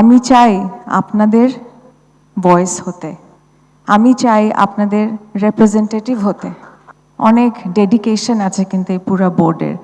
আমি চাই আপনাদের ভয়েস হতে। আমি চাই আপনাদের রিপ্রেজেন্টেটিভ হতে। অনেক ডেডিকেশন আছে কিন্তু এই পুরো বোর্ডের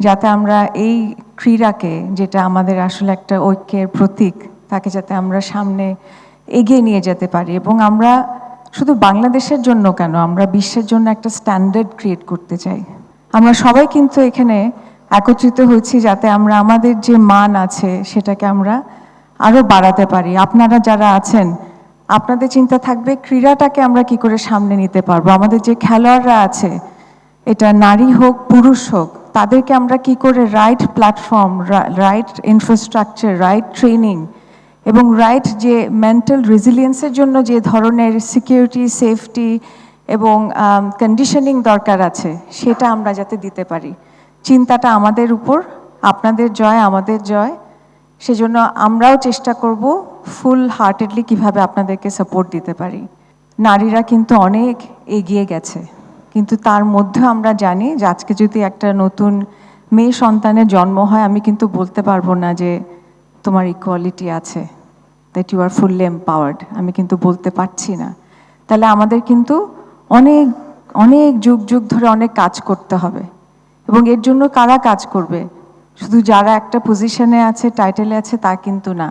যাতে আমরা এই ক্রীড়াকে, যেটা আমাদের আসলে একটা ঐক্যের প্রতীক, তাকে যাতে আমরা সামনে এগিয়ে নিয়ে যেতে পারি। এবং আমরা শুধু বাংলাদেশের জন্য কেন, আমরা বিশ্বের জন্য একটা স্ট্যান্ডার্ড ক্রিয়েট করতে চাই। আমরা সবাই কিন্তু এখানে একত্রিত হয়েছি যাতে আমরা আমাদের যে মান আছে, সেটাকে আমরা আরও বাড়াতে পারি। আপনারা যারা আছেন, আপনাদের চিন্তা থাকবে, ক্রীড়াটাকে আমরা কি করে সামনে নিতে পারব? আমাদের যে খেলোয়াড়রা আছে, এটা নারী হোক, পুরুষ হোক, তাদেরকে আমরা কি করে right platform right infrastructure right training এবং রাইট যে মেন্টাল রেজিলিয়েন্সের জন্য যে ধরনের সিকিউরিটি সেফটি এবং কন্ডিশনিং দরকার আছে, সেটা আমরা যাতে দিতে পারি। চিন্তাটা আমাদের উপর, আপনাদের জয়, আমাদের জয়। সেজন্য আমরাও চেষ্টা করব ফুল হার্টেডলি কীভাবে আপনাদেরকে সাপোর্ট দিতে পারি। নারীরা কিন্তু অনেক এগিয়ে গেছে। কিন্তু তার মধ্যে আমরা জানি যে আজকে যদি একটা নতুন মেয়ে সন্তানের জন্ম হয়, আমি কিন্তু বলতে পারব না যে তোমার ইকুয়ালিটি আছে that you are fully empowered আমি কিন্তু বলতে পারছি না। তাহলে আমাদের কিন্তু অনেক অনেক যুগ যুগ ধরে অনেক কাজ করতে হবে। এবং এর জন্য কারা কাজ করবে? শুধু যারা একটা পজিশনে আছে টাইটেলে আছে, তা কিন্তু না।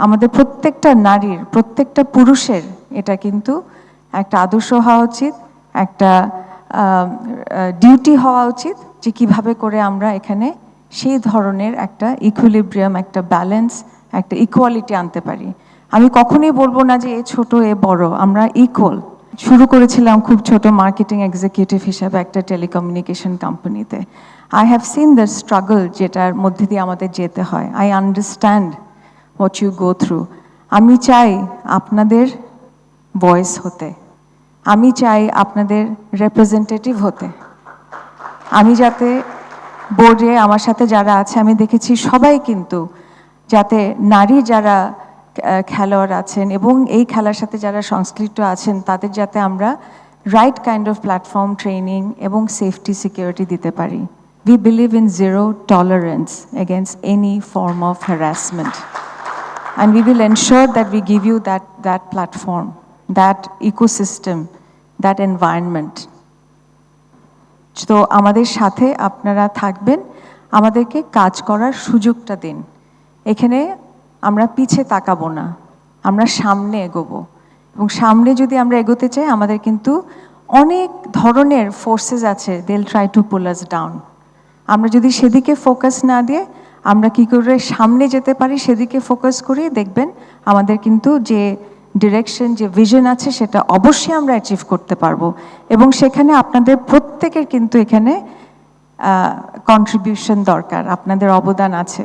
আমাদের প্রত্যেকটা নারীর, প্রত্যেকটা পুরুষের এটা কিন্তু একটা আদর্শ হওয়া উচিত, একটা ডিউটি হওয়া উচিত যে কীভাবে করে আমরা এখানে সেই ধরনের একটা ইকুইলিব্রিয়াম একটা ব্যালেন্স একটা ইকুয়ালিটি আনতে পারি। আমি কখনোই বলব না যে এ ছোট, এ বড়, আমরা ইকুয়াল শুরু করেছিলাম খুব ছোট মার্কেটিং এক্সিকিউটিভ হিসাবে একটা টেলিকমিউনিকেশন কোম্পানিতে I have seen the struggle যেটার মধ্যে দিয়ে আমাদের যেতে হয়। I understand what you go through আমি চাই আপনাদের ভয়েস হতে। আমি চাই আপনাদের রিপ্রেজেন্টেটিভ হতে। আমি যাতে বোর্ডে আমার সাথে যারা আছে, আমি দেখেছি সবাই কিন্তু যাতে নারী যারা খেলোয়াড় আছেন এবং এই খেলার সাথে যারা সংশ্লিষ্ট আছেন, তাদের যাতে আমরা right kind of platform training এবং সেফটি সিকিউরিটি দিতে পারি। We believe in zero tolerance against any form of harassment and we will ensure that we give you that, that platform, that ecosystem, that environment. তো আমাদের সাথে আপনারা থাকবেন আমাদেরকে কাজ করার সুযোগটা দিন। এখানে আমরা পিছে তাকাবো না আমরা সামনে এগোবো। এবং সামনে যদি আমরা এগোতে চাই আমাদের কিন্তু অনেক ধরনের ফোর্সেস আছে they'll try to pull us down আমরা যদি সেদিকে ফোকাস না দিয়ে আমরা কি করে সামনে যেতে পারি, সেদিকে ফোকাস করি দেখবেন আমাদের কিন্তু যে ডিরেকশন যে ভিশন আছে সেটা অবশ্যই আমরা অ্যাচিভ করতে পারব। এবং সেখানে আপনাদের প্রত্যেকের কিন্তু এখানে কন্ট্রিবিউশন দরকার, আপনাদের অবদান আছে।